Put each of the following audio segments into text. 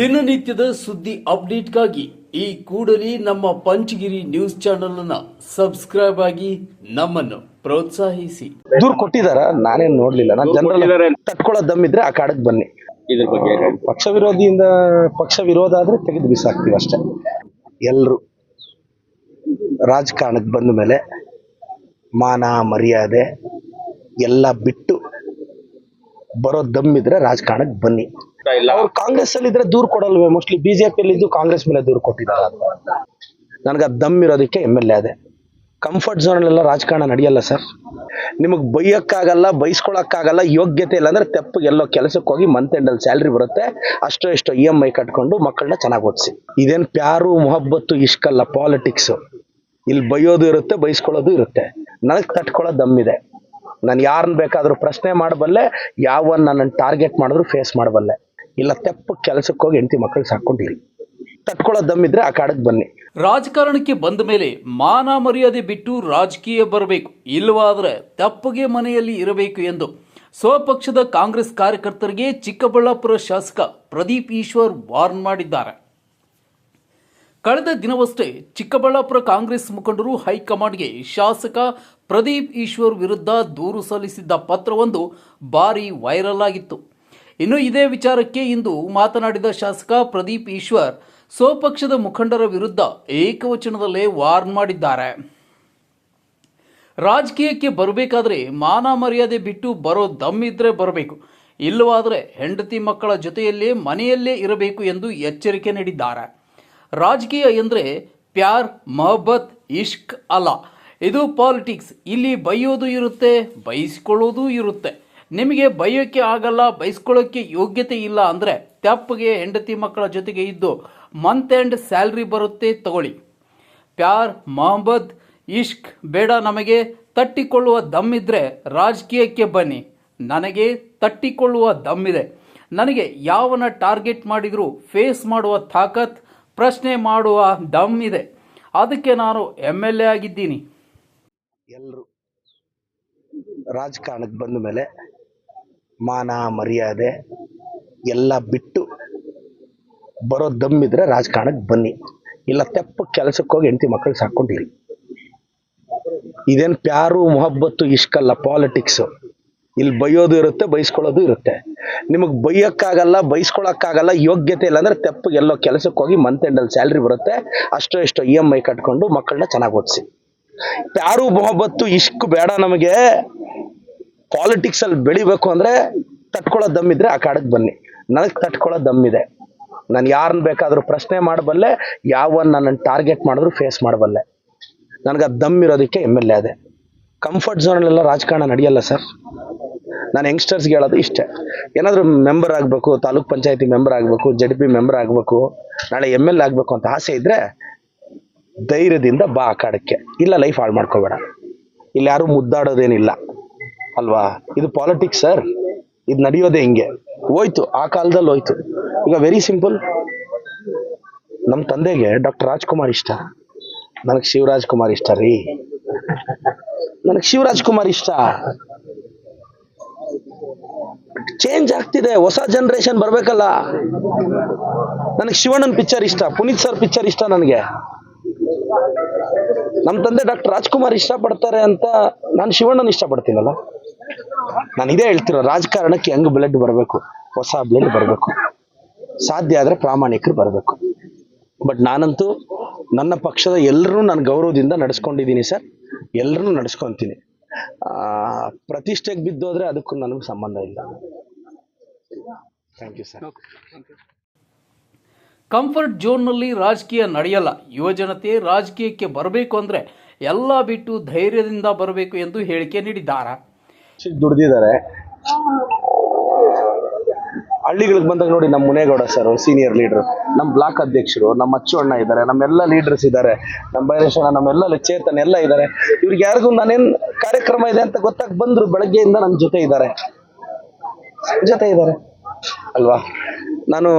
ದಿನನಿತ್ಯದ ಸುದ್ದಿ ಅಪ್ಡೇಟ್ಗಾಗಿ ಈ ಕೂಡಲೇ ನಮ್ಮ ಪಂಚಗಿರಿ ನ್ಯೂಸ್ ಚಾನೆಲ್ ಅನ್ನ ಸಬ್ಸ್ಕ್ರೈಬ್ ಆಗಿ ನಮ್ಮನ್ನು ಪ್ರೋತ್ಸಾಹಿಸಿ. ದೂರ್ ಕೊಟ್ಟಿದಾರ ನಾನೇನ್ ನೋಡ್ಲಿಲ್ಲ. ನಾನು ಜನರಲ್ ತಟ್ಕೊಳ್ಳೋ ದಮ್ಮಿದ್ರೆ ಆ ಕಾಡಕ್ ಬನ್ನಿ. ಇದ್ರ ಬಗ್ಗೆ ಪಕ್ಷ ವಿರೋಧಿಯಿಂದ ಪಕ್ಷ ವಿರೋಧ ಆದ್ರೆ ತೆಗೆದು ಬಿಸಾಕ್ತಿವಿ ಅಷ್ಟೇ. ಎಲ್ರು ರಾಜಕಾರಣಕ್ಕೆ ಬಂದ ಮೇಲೆ ಮಾನ ಮರ್ಯಾದೆ ಎಲ್ಲ ಬಿಟ್ಟು ಬರೋ ದಮ್ಮಿದ್ರೆ ರಾಜಕಾರಣಕ್ಕೆ ಬನ್ನಿ. ಇಲ್ಲ. ಅವ್ರು ಕಾಂಗ್ರೆಸ್ ಅಲ್ಲಿ ಇದ್ರೆ ದೂರ್ ಕೊಡಲ್ವೇ? ಮೋಸ್ಟ್ಲಿ ಬಿಜೆಪಿಯಲ್ಲಿ ಇದ್ದು ಕಾಂಗ್ರೆಸ್ ಮೇಲೆ ದೂರ್ ಕೊಟ್ಟಿದ್ದಾರೆ. ನನಗೆ ದಮ್ ಇರೋದಕ್ಕೆ ಎಂ ಎಲ್ ಎ ಅದೇ. ಕಂಫರ್ಟ್ ಝೋನ್ ಎಲ್ಲ ರಾಜಕಾರಣ ನಡೆಯಲ್ಲ ಸರ್. ನಿಮಗೆ ಬೈಯಕ್ಕಾಗಲ್ಲ, ಬೈಸ್ಕೊಳಕ್ಕಾಗಲ್ಲ, ಯೋಗ್ಯತೆ ಇಲ್ಲ ಅಂದ್ರೆ ತಪ್ಪು ಎಲ್ಲೋ ಕೆಲಸಕ್ಕೆ ಹೋಗಿ ಮಂತ್ ಎಂಡ್ ಅಲ್ಲಿ ಸ್ಯಾಲ್ರಿ ಬರುತ್ತೆ. ಅಷ್ಟೋ ಎಷ್ಟೋ ಇ ಎಂ ಐ ಕಟ್ಕೊಂಡು ಮಕ್ಕಳನ್ನ ಚೆನ್ನಾಗಿ ಓದಿಸಿ. ಇದೇನು ಪ್ಯಾರು, ಮೊಹಬ್ಬತ್ತು, ಇಷ್ಕಲ್ಲ ಪಾಲಿಟಿಕ್ಸ್ ಇಲ್ಲಿ ಬೈಯೋದು ಇರುತ್ತೆ, ಬೈಸ್ಕೊಳ್ಳೋದು ಇರುತ್ತೆ. ನನಗೆ ತಟ್ಕೊಳ್ಳೋ ದಮ್ಮಿದೆ ನಾನು ಯಾರನ್ನ ಬೇಕಾದ್ರೂ ಪ್ರಶ್ನೆ ಮಾಡಬಲ್ಲೆ ಯಾವನ್ನ ನನ್ನ ಟಾರ್ಗೆಟ್ ಮಾಡಿದ್ರು ಫೇಸ್ ಮಾಡಬಲ್ಲೆ. ಇಲ್ಲ, ತೆಪ್ಪ ಕೆಲಸಕ್ಕೆ ಹೋಗಿ ಹೆಂಡತಿ ಮಕ್ಕಳು ಸಾಕೊಂಡಿರಿ ತಟ್ಕೊಳ್ಳೋ ದಮ್ಮಿದ್ರೆ ಆ ಕಾಡಕ್ಕೆ ಬನ್ನಿ. ರಾಜಕಾರಣಕ್ಕೆ ಬಂದ ಮೇಲೆ ಮಾನ ಮರ್ಯಾದೆ ಬಿಟ್ಟು ರಾಜಕೀಯ ಬರಬೇಕು ಇಲ್ಲವಾದ್ರೆ ತಪ್ಪಗೆ ಮನೆಯಲ್ಲಿ ಇರಬೇಕು ಎಂದು ಸ್ವಪಕ್ಷದ ಕಾಂಗ್ರೆಸ್ ಕಾರ್ಯಕರ್ತರಿಗೆ ಚಿಕ್ಕಬಳ್ಳಾಪುರ ಶಾಸಕ ಪ್ರದೀಪ್ ಈಶ್ವರ್ ವಾರ್ನ್ ಮಾಡಿದ್ದಾರೆ. ಕಳೆದ ದಿನವಷ್ಟೇ ಚಿಕ್ಕಬಳ್ಳಾಪುರ ಕಾಂಗ್ರೆಸ್ ಮುಖಂಡರು ಹೈಕಮಾಂಡ್ಗೆ ಶಾಸಕ ಪ್ರದೀಪ್ ಈಶ್ವರ್ ವಿರುದ್ಧ ದೂರು ಸಲ್ಲಿಸಿದ್ದ ಪತ್ರವೊಂದು ಭಾರಿ ವೈರಲ್ ಆಗಿತ್ತು. ಇನ್ನು ಇದೇ ವಿಚಾರಕ್ಕೆ ಇಂದು ಮಾತನಾಡಿದ ಶಾಸಕ ಪ್ರದೀಪ್ ಈಶ್ವರ್, ಸ್ವಪಕ್ಷದ ಮುಖಂಡರ ವಿರುದ್ಧ ಏಕವಚನದಲ್ಲೇ ವಾರ್ನ್ ಮಾಡಿದ್ದಾರೆ. ರಾಜಕೀಯಕ್ಕೆ ಬರಬೇಕಾದ್ರೆ ಮಾನ ಮರ್ಯಾದೆ ಬಿಟ್ಟು ಬರೋ ದಮ್ಮಿದ್ರೆ ಬರಬೇಕು. ಇಲ್ಲವಾದರೆ ಹೆಂಡತಿ ಮಕ್ಕಳ ಜೊತೆಯಲ್ಲೇ ಮನೆಯಲ್ಲೇ ಇರಬೇಕು ಎಂದು ಎಚ್ಚರಿಕೆ ನೀಡಿದ್ದಾರೆ. ರಾಜಕೀಯ ಎಂದರೆ ಪ್ಯಾರ್, ಮೊಹಬ್ಬತ್, ಇಷ್ಕ್, ಅಲ್ಲ. ಇದು ಪಾಲಿಟಿಕ್ಸ್. ಇಲ್ಲಿ ಬೈಯೋದು ಇರುತ್ತೆ, ಬೈಸ್ಕೊಳ್ಳೋದು ಇರುತ್ತೆ. ನಿಮಗೆ ಬಯೋಕ್ಕೆ ಆಗಲ್ಲ ಬಯಸ್ಕೊಳ್ಳೋಕ್ಕೆ ಯೋಗ್ಯತೆ ಇಲ್ಲ ಅಂದರೆ ತೆಪ್ಪಗೆ ಹೆಂಡತಿ ಮಕ್ಕಳ ಜೊತೆಗೆ ಇದ್ದು ಮಂತ್ ಆ್ಯಂಡ್ ಸ್ಯಾಲ್ರಿ ಬರುತ್ತೆ, ತಗೊಳ್ಳಿ. ಪ್ಯಾರ್ ಮೊಹಮ್ಮದ್, ಇಷ್ಕ್ ಬೇಡ ನಮಗೆ, ತಟ್ಟಿಕೊಳ್ಳುವ ದಮ್ಮಿದ್ರೆ ರಾಜಕೀಯಕ್ಕೆ ಬನ್ನಿ. ನನಗೆ ತಟ್ಟಿಕೊಳ್ಳುವ ದಮ್ಮಿದೆ ನನಗೆ ಯಾವನ ಟಾರ್ಗೆಟ್ ಮಾಡಿದರೂ ಫೇಸ್ ಮಾಡುವ ತಾಕತ್, ಪ್ರಶ್ನೆ ಮಾಡುವ ದಮ್ ಇದೆ. ಅದಕ್ಕೆ ನಾನು ಎಂ ಎಲ್ ಎ ಆಗಿದ್ದೀನಿ. ಎಲ್ಲರೂ ರಾಜಕಾರಣಕ್ಕೆ ಬಂದ ಮೇಲೆ ಮಾನ ಮರ್ಯಾದೆ ಎಲ್ಲ ಬಿಟ್ಟು ಬರೋ ದಮ್ಮಿದ್ರೆ ರಾಜಕಾರಣಕ್ಕೆ ಬನ್ನಿ. ಇಲ್ಲ ತೆಪ್ಪ ಕೆಲಸಕ್ಕೆ ಹೋಗಿ ಹೆಂಡತಿ ಮಕ್ಕಳು ಸಾಕೊಂಡಿರಿ ಇದೇನು ಪ್ಯಾರು, ಮೊಹಬ್ಬತ್ತು, ಇಷ್ಕಲ್ಲ ಪಾಲಿಟಿಕ್ಸು ಇಲ್ಲಿ ಬೈಯೋದು ಇರುತ್ತೆ, ಬೈಸ್ಕೊಳ್ಳೋದು ಇರುತ್ತೆ. ನಿಮಗೆ ಬೈಯಕ್ಕಾಗಲ್ಲ, ಬೈಸ್ಕೊಳಕ್ಕಾಗಲ್ಲ, ಯೋಗ್ಯತೆ ಇಲ್ಲ ಅಂದ್ರೆ ತಪ್ಪು ಎಲ್ಲೋ ಕೆಲಸಕ್ಕೆ ಹೋಗಿ ಮಂತ್ ಎಂಡಲ್ಲಿ ಸ್ಯಾಲ್ರಿ ಬರುತ್ತೆ. ಅಷ್ಟೋ ಎಷ್ಟೋ ಇ ಎಂ ಐ ಕಟ್ಕೊಂಡು ಮಕ್ಕಳನ್ನ ಚೆನ್ನಾಗಿ ಓದಿಸಿ. ಪ್ಯಾರು, ಮೊಹಬ್ಬತ್ತು, ಇಷ್ಕು ಬೇಡ ನಮಗೆ. ಪಾಲಿಟಿಕ್ಸ್ ಅಲ್ಲಿ ಬೆಳಿಬೇಕು ಅಂದ್ರೆ ತಟ್ಕೊಳ್ಳೋ ದಮ್ಮಿದ್ರೆ ಆ ಕಾಡಕ್ಕೆ ಬನ್ನಿ. ನನಗೆ ತಟ್ಕೊಳ್ಳೋ ದಮ್ಮಿದೆ ನಾನು ಯಾರನ್ನ ಬೇಕಾದರೂ ಪ್ರಶ್ನೆ ಮಾಡಬಲ್ಲೆ ಯಾವ ನನ್ನ ಟಾರ್ಗೆಟ್ ಮಾಡಿದ್ರು ಫೇಸ್ ಮಾಡಬಲ್ಲೆ. ನನಗೆ ದಮ್ ಇರೋದಕ್ಕೆ ಎಂ ಎಲ್ ಎ ಅದೇ. ಕಂಫರ್ಟ್ ಝೋನಲ್ಲೆಲ್ಲ ರಾಜಕಾರಣ ನಡೆಯಲ್ಲ ಸರ್. ನಾನು ಯಂಗ್ಸ್ಟರ್ಸ್ಗೆ ಹೇಳೋದು ಇಷ್ಟೇ. ಏನಾದರೂ ಮೆಂಬರ್ ಆಗಬೇಕು, ತಾಲೂಕ್ ಪಂಚಾಯತಿ ಮೆಂಬರ್ ಆಗಬೇಕು ಜಡ್ ಪಿ ಮೆಂಬರ್ ಆಗಬೇಕು, ನಾಳೆ ಎಂ ಎಲ್ ಆಗಬೇಕು ಅಂತ ಆಸೆ ಇದ್ರೆ ಧೈರ್ಯದಿಂದ ಬಾ ಆ ಕಾಡಕ್ಕೆ. ಇಲ್ಲ ಲೈಫ್ ಹಾಳು ಮಾಡ್ಕೋಬೇಡ. ಇಲ್ಲಿ ಯಾರು ಮುದ್ದಾಡೋದೇನಿಲ್ಲ. ಅಲ್ವಾ? ಇದು ಪಾಲಿಟಿಕ್ಸ್ ಸರ್ ಇದು ನಡೆಯೋದೇ ಹಿಂಗೆ. ಹೋಯ್ತು, ಆ ಕಾಲದಲ್ಲಿ ಹೋಯ್ತು. ಈಗ ವೆರಿ ಸಿಂಪಲ್ ನಮ್ಮ ತಂದೆಗೆ ಡಾಕ್ಟರ್ ರಾಜ್ಕುಮಾರ್ ಇಷ್ಟ. ನನಗೆ ಶಿವರಾಜ್ ಕುಮಾರ್ ಇಷ್ಟ ರೀ. ನನಗೆ ಶಿವರಾಜ್ ಕುಮಾರ್ ಇಷ್ಟ. ಚೇಂಜ್ ಆಗ್ತಿದೆ, ಹೊಸ ಜನರೇಷನ್ ಬರ್ಬೇಕಲ್ಲ. ನನಗೆ ಶಿವಣ್ಣನ್ ಪಿಕ್ಚರ್ ಇಷ್ಟ, ಪುನೀತ್ ಸರ್ ಪಿಕ್ಚರ್ ಇಷ್ಟ ನನಗೆ. ನಮ್ಮ ತಂದೆ ಡಾಕ್ಟರ್ ರಾಜ್ಕುಮಾರ್ ಇಷ್ಟಪಡ್ತಾರೆ ಅಂತ ನಾನು ಶಿವಣ್ಣನ ಇಷ್ಟಪಡ್ತೀನಲ್ಲ? ನಾನು ಇದೇ ಹೇಳ್ತಿರೋ ರಾಜಕಾರಣಕ್ಕೆ ಹೆಂಗ್ ಬ್ಲಡ್ ಬರಬೇಕು, ಹೊಸ ಬ್ಲಡ್ ಬರಬೇಕು, ಸಾಧ್ಯ ಆದ್ರೆ ಪ್ರಾಮಾಣಿಕರು ಬರಬೇಕು. ಬಟ್ ನಾನಂತೂ ನನ್ನ ಪಕ್ಷದ ಎಲ್ಲರೂ ನಾನು ಗೌರವದಿಂದ ನಡೆಸ್ಕೊಂಡಿದ್ದೀನಿ ಸರ್ ಎಲ್ಲರೂ ನಡೆಸ್ಕೊತೀನಿ. ಪ್ರತಿಷ್ಠೆಗೆ ಬಿದ್ದೋದ್ರೆ ಅದಕ್ಕೂ ನನಗೆ ಸಂಬಂಧ ಇಲ್ಲ. ಥ್ಯಾಂಕ್ ಯು ಸರ್ ಕಂಫರ್ಟ್ ಝೋನ್ನಲ್ಲಿ ರಾಜಕೀಯ ನಡೆಯಲ್ಲ. ಯುವಜನತೆ ರಾಜಕೀಯಕ್ಕೆ ಬರಬೇಕು ಅಂದರೆ ಎಲ್ಲ ಬಿಟ್ಟು ಧೈರ್ಯದಿಂದ ಬರಬೇಕು ಎಂದು ಹೇಳಿಕೆ ನೀಡಿದ್ದಾರೆ. ದುಡ್ದಿದ್ದಾರೆ. ಹಳ್ಳಿಗಳಿಗೆ ಬಂದಾಗ ನೋಡಿ ನಮ್ಮ ಮುನೇಗೌಡ ಸರ್ ಸೀನಿಯರ್ ಲೀಡರ್ ನಮ್ಮ ಬ್ಲಾಕ್ ಅಧ್ಯಕ್ಷರು, ನಮ್ಮ ಅಚ್ಚು ಅಣ್ಣ ಇದ್ದಾರೆ, ನಮ್ಮೆಲ್ಲ ಲೀಡರ್ಸ್ ಇದ್ದಾರೆ, ನಮ್ಮ ಬೈರೇಶ್ ಅಣ್ಣ, ನಮ್ಮೆಲ್ಲ ಚೇತನ್ ಎಲ್ಲ ಇದ್ದಾರೆ. ಇವ್ರಿಗೆ ಯಾರಿಗೂ ನಾನೇನು ಕಾರ್ಯಕ್ರಮ ಇದೆ ಅಂತ ಗೊತ್ತಾಗಿ ಬಂದ್ರು ಬೆಳಗ್ಗೆಯಿಂದ ನನ್ನ ಜೊತೆ ಇದ್ದಾರೆ. ಜೊತೆ ಇದ್ದಾರೆ. ಅಲ್ವಾ? ನಾನು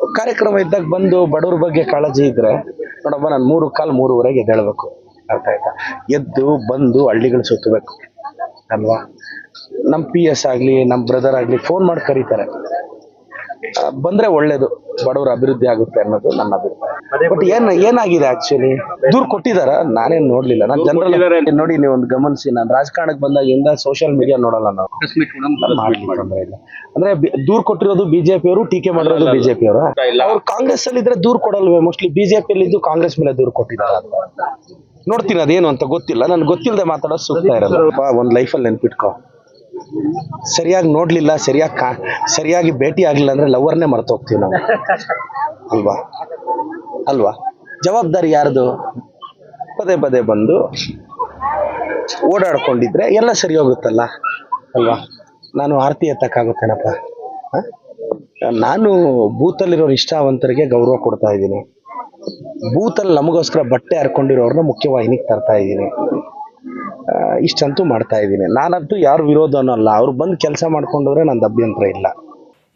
ಕಾರ್ಯಕ್ರಮ ಇದ್ದಾಗ ಬಂದು ಬಡವ್ರ ಬಗ್ಗೆ ಕಾಳಜಿ ಇದ್ರೆ ನೋಡಪ್ಪ ನಾನು ಮೂರು ಕಾಲು ಮೂರುವರೆಗೆ ಎದ್ದೇಳ್ಬೇಕು ಅರ್ಥ ಆಯ್ತಾ? ಎದ್ದು ಬಂದು ಹಳ್ಳಿಗಳು ಸುತ್ತಬೇಕು. ಅಲ್ವಾ? ನಮ್ಮ ಪಿ ಎಸ್ ಆಗಲಿ ನಮ್ಮ ಬ್ರದರ್ ಆಗಲಿ ಫೋನ್ ಮಾಡಿ ಕರೀತಾರೆ. ಬಂದ್ರೆ ಒಳ್ಳೇದು ಬಡವರ ಅಭಿವೃದ್ಧಿ ಆಗುತ್ತೆ ಅನ್ನೋದು ನನ್ನ ಅಭಿಪ್ರಾಯ. ಬಟ್ ಏನ್ ಏನಾಗಿದೆ ಆಕ್ಚುಲಿ ದೂರ್ ಕೊಟ್ಟಿದಾರ? ನಾನೇನ್ ನೋಡ್ಲಿಲ್ಲ. ನಾನು ಜನರಲ್ ನೋಡಿ ನೀವು ಒಂದು ಗಮನಿಸಿ. ನಾನು ರಾಜಕಾರಣಕ್ಕೆ ಬಂದಾಗಿಂದ ಸೋಷಿಯಲ್ ಮೀಡಿಯಾ ನೋಡಲ್ಲ ನಾವು. ಅಂದ್ರೆ ದೂರ್ ಕೊಟ್ಟಿರೋದು ಬಿಜೆಪಿ ಅವರು ಟೀಕೆ ಮಾಡಿರೋದು ಬಿಜೆಪಿ ಅವರು ಅವ್ರು ಕಾಂಗ್ರೆಸ್ ಅಲ್ಲಿ ಇದ್ರೆ ದೂರ್ ಕೊಡಲ್ವೇ? ಮೋಸ್ಟ್ಲಿ ಬಿಜೆಪಿ ಅಲ್ಲಿ ಇದ್ದು ಕಾಂಗ್ರೆಸ್ ಮೇಲೆ ದೂರ್ ಕೊಟ್ಟಿದ್ದಾರೆ ನೋಡ್ತೀನಿ ಅದೇನು ಅಂತ ಗೊತ್ತಿಲ್ಲ. ನನ್ಗೆ ಗೊತ್ತಿಲ್ಲದೆ ಮಾತಾಡೋದು ಸೂಕ್ತ ಇರಲ್ಲ ಒಂದ್ ಲೈಫಲ್ಲಿ ನೆನ್ಪಿಟ್ಕೋ. ಸರಿಯಾಗಿ ನೋಡ್ಲಿಲ್ಲ, ಸರಿಯಾಗಿ ಕಾ, ಸರಿಯಾಗಿ ಭೇಟಿ ಆಗಲಿಲ್ಲ ಅಂದ್ರೆ ಲವರ್ನೇ ಮರ್ತ ಹೋಗ್ತೀವಿ ನಾವು. ಅಲ್ವಾ? ಅಲ್ವಾ? ಜವಾಬ್ದಾರಿ ಯಾರ್ದು? ಪದೇ ಪದೇ ಬಂದು ಓಡಾಡ್ಕೊಂಡಿದ್ರೆ ಎಲ್ಲ ಸರಿ ಹೋಗುತ್ತಲ್ಲ? ಅಲ್ವಾ? ನಾನು ಆರತಿ ಎತ್ತಕ್ಕಾಗುತ್ತೇನಪ್ಪ? ನಾನು ಬೂತಲ್ಲಿರೋ ಇಷ್ಟಾವಂತರಿಗೆ ಗೌರವ ಕೊಡ್ತಾ ಇದ್ದೀನಿ. ಬೂತಲ್ಲಿ ನಮಗೋಸ್ಕರ ಬಟ್ಟೆ ಹರ್ಕೊಂಡಿರೋರನ್ನ ಮುಖ್ಯವಾಹಿನಿಗೆ ತರ್ತಾ ಇದ್ದೀನಿ. ಇಷ್ಟಂತೂ ಮಾಡ್ತಾ ಇದ್ದೀನಿ. ನಾನಂತೂ ಯಾರು ವಿರೋಧ ಅಲ್ಲ. ಅವ್ರು ಬಂದು ಕೆಲಸ ಮಾಡ್ಕೊಂಡ್ರೆ ನಂದು ಅಭ್ಯಂತರ ಇಲ್ಲ.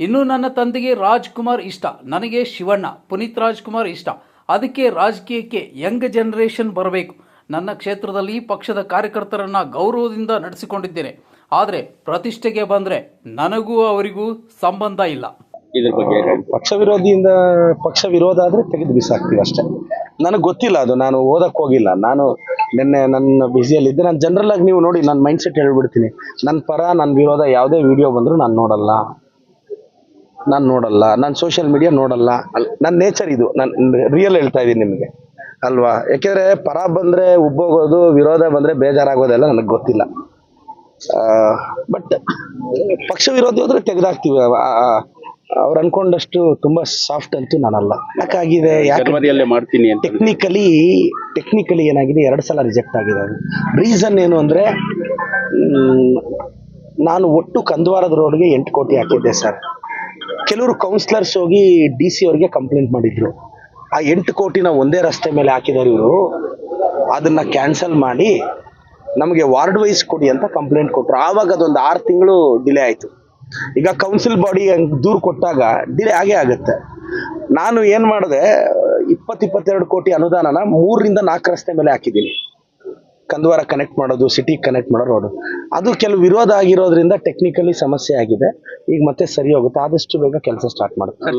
ಇನ್ನು ನನ್ನ ತಂದೆಗೆ ರಾಜ್ಕುಮಾರ್ ಇಷ್ಟ. ನನಗೆ ಶಿವಣ್ಣ ಪುನೀತ್ ರಾಜ್ಕುಮಾರ್ ಇಷ್ಟ. ಅದಕ್ಕೆ ರಾಜಕೀಯಕ್ಕೆ ಯಂಗ್ ಜನರೇಷನ್ ಬರಬೇಕು. ನನ್ನ ಕ್ಷೇತ್ರದಲ್ಲಿ ಪಕ್ಷದ ಕಾರ್ಯಕರ್ತರನ್ನು ಗೌರವದಿಂದ ನಡೆಸಿಕೊಂಡಿದ್ದೇನೆ. ಆದರೆ ಪ್ರತಿಷ್ಠೆಗೆ ಬಂದರೆ ನನಗೂ ಅವರಿಗೂ ಸಂಬಂಧ ಇಲ್ಲ. ಇದ್ರ ಬಗ್ಗೆ ಪಕ್ಷ ವಿರೋಧಿಯಿಂದ ಪಕ್ಷ ವಿರೋಧ ಆದರೆ ತೆಗೆದು ಬಿಸಾಕ್ತೀವಿ ಅಷ್ಟೇ. ನನಗೆ ಗೊತ್ತಿಲ್ಲ ಅದು. ನಾನು ಓದಕ್ಕೆ ಹೋಗಿಲ್ಲ. ನಾನು ನಿನ್ನೆ ನನ್ನ ಬ್ಯುಸಿಯಲ್ಲಿದ್ದೆ ನಾನು ಜನರಲ್ ಆಗಿ ನೀವು ನೋಡಿ ನನ್ನ ಮೈಂಡ್ ಸೆಟ್ ಹೇಳ್ಬಿಡ್ತೀನಿ. ನನ್ನ ಪರ ನನ್ನ ವಿರೋಧ ಯಾವುದೇ ವಿಡಿಯೋ ಬಂದರೂ ನಾನು ನೋಡಲ್ಲ. ನಾನು ನೋಡಲ್ಲ. ನಾನು ಸೋಷಿಯಲ್ ಮೀಡಿಯಾ ನೋಡಲ್ಲ. ನನ್ನ ನೇಚರ್ ಇದು. ನಾನು ರಿಯಲ್ ಹೇಳ್ತಾ ಇದ್ದೀನಿ ನಿಮಗೆ. ಅಲ್ವಾ? ಯಾಕೆಂದರೆ ಪರ ಬಂದರೆ ಉಬ್ಬೋಗೋದು, ವಿರೋಧ ಬಂದರೆ ಬೇಜಾರಾಗೋದೆಲ್ಲ ನನಗೆ ಗೊತ್ತಿಲ್ಲ. ಬಟ್ ಪಕ್ಷ ವಿರೋಧಿ ಹೋದ್ರೆ ತೆಗೆದಾಕ್ತೀವಿ. ಅವ್ರು ಅನ್ಕೊಂಡಷ್ಟು ತುಂಬಾ ಸಾಫ್ಟ್ ಅಂತೂ ನಾನಲ್ಲ. ಯಾಕಾಗಿದೆ ಜನವರಿಯಲ್ಲೇ ಮಾಡ್ತೀನಿ ಅಂತ. ಟೆಕ್ನಿಕಲಿ ಟೆಕ್ನಿಕಲಿ ಏನಾಗಿದೆ ಎರಡು ಸಲ ರಿಜೆಕ್ಟ್ ಆಗಿದೆ ಅದು. ರೀಸನ್ ಏನು ಅಂದ್ರೆ ನಾನು ಒಟ್ಟು ಕಂದವಾರದ ರೋಡ್ಗೆ ಎಂಟು ಕೋಟಿ ಹಾಕಿದ್ದೆ ಸರ್. ಕೆಲವರು ಕೌನ್ಸಿಲರ್ಸ್ ಹೋಗಿ ಡಿ ಸಿ ಅವ್ರಿಗೆ ಕಂಪ್ಲೇಂಟ್ ಮಾಡಿದ್ರು. ಆ ಎಂಟು ಕೋಟಿನ ಒಂದೇ ರಸ್ತೆ ಮೇಲೆ ಹಾಕಿದಾರೆ ಇವರು. ಅದನ್ನ ಕ್ಯಾನ್ಸಲ್ ಮಾಡಿ ನಮಗೆ ವಾರ್ಡ್ ವೈಸ್ ಕೊಡಿ ಅಂತ ಕಂಪ್ಲೇಂಟ್ ಕೊಟ್ಟರು ಆವಾಗ ಅದೊಂದು ಆರು ತಿಂಗಳು ಡಿಲೇ ಆಯಿತು. ಈಗ ಕೌನ್ಸಿಲ್ ಬಾಡಿ ದೂರು ಕೊಟ್ಟಾಗ ಡಿಲೇ ಆಗೇ ಆಗುತ್ತೆ. ನಾನು ಏನು ಮಾಡಿದೆ, ಇಪ್ಪತ್ತಿಪ್ಪತ್ತೆರಡು ಕೋಟಿ ಅನುದಾನನ ಮೂರರಿಂದ ನಾಲ್ಕು ರಸ್ತೆ ಮೇಲೆ ಹಾಕಿದ್ದೀನಿ. ಕಂದವಾರ ಕನೆಕ್ಟ್ ಮಾಡೋದು ಸಿಟಿ ಕನೆಕ್ಟ್ ಮಾಡೋ ರೋಡು ಅದು ಕೆಲವು ವಿರೋಧ ಆಗಿರೋದ್ರಿಂದ ಟೆಕ್ನಿಕಲಿ ಸಮಸ್ಯೆ ಆಗಿದೆ. ಈಗ ಮತ್ತೆ ಸರಿ ಹೋಗುತ್ತೆ. ಆದಷ್ಟು ಬೇಗ ಕೆಲಸ ಸ್ಟಾರ್ಟ್ ಮಾಡುತ್ತೆ.